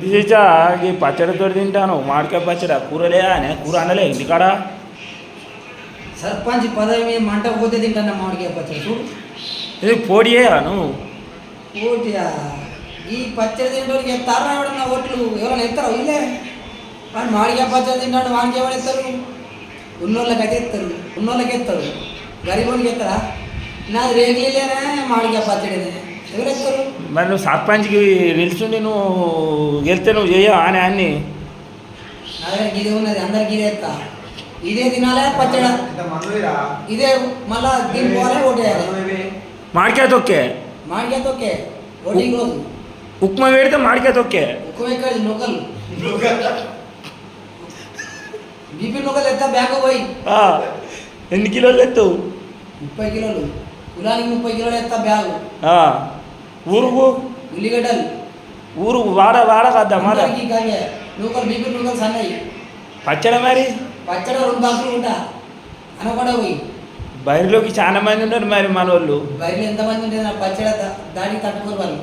తీసా ఈ పచ్చడితో తింటాను. మామిడికాయ పచ్చడి. కూరలే అని? కూర అనలే ఇంటికాడ. సర్పంచ్ పదవి మీద మంట పోతే తింటాను మామిడికాయ పచ్చడి. చూడు. ఇది పోటీ చేయరా నువ్వు? ఓటియా ఈ పచ్చడి తింటోనికి ఎత్తారా ఎవడన్నా ఓట్లు? ఎవరైనా ఎత్తారా? వీళ్ళే వాడు మామిడికాయ పచ్చడి తింటాడు వానికి ఎవరు ఎత్తారు ఉన్నోళ్ళకి అయితే ఎత్తారు ఉన్నోళ్ళకి ఎత్తారు గరీబోనికి ఎత్తారా నాది రేగులేనే మామిడికాయ పచ్చడినే. మరి నువ్వు సర్పంచ్కి నిల్చుండి నువ్వు వెళ్తే నువ్వు చేయవా అని అన్ని? ఇదే ఉన్నది అందరికి ఇదే ఇదే తినాలే పచ్చడి? ఇదే మళ్ళా దీని పోవాలి ఓటేయాలి మామిడికాయ తొక్కే. మామిడికాయ తొక్కే. ఓటింగ్ రోజు. ఉప్మా పెడితే మామిడికాయ తొక్కే. ఎక్కువ ఎక్కడ? నొక్కలు. బీపీ నొక్కలు ఎత్తా బ్యాంకు పోయి. ఆ, ఎన్ని కిలోలు ఎత్తావు? ముప్పై కిలోలు. కులానికి ముప్పై కిలోలు ఎత్తా బ్యాగు. ఆ, ఊరుకు ఉల్లిగడ్డలు. ఊరు వాడ వాడ నూకలు బీపీ నూకలు సన్నయి. పచ్చడి మరి? పచ్చడి రెండు బాక్సులు ఉంటా. అనకుండా పోయి. బయలులోకి చాలా మంది ఉన్నారు మరి మన వాళ్ళు బయట ఎంతమంది ఉంటే నా పచ్చడి దానికి తట్టుకోరు వాళ్ళు.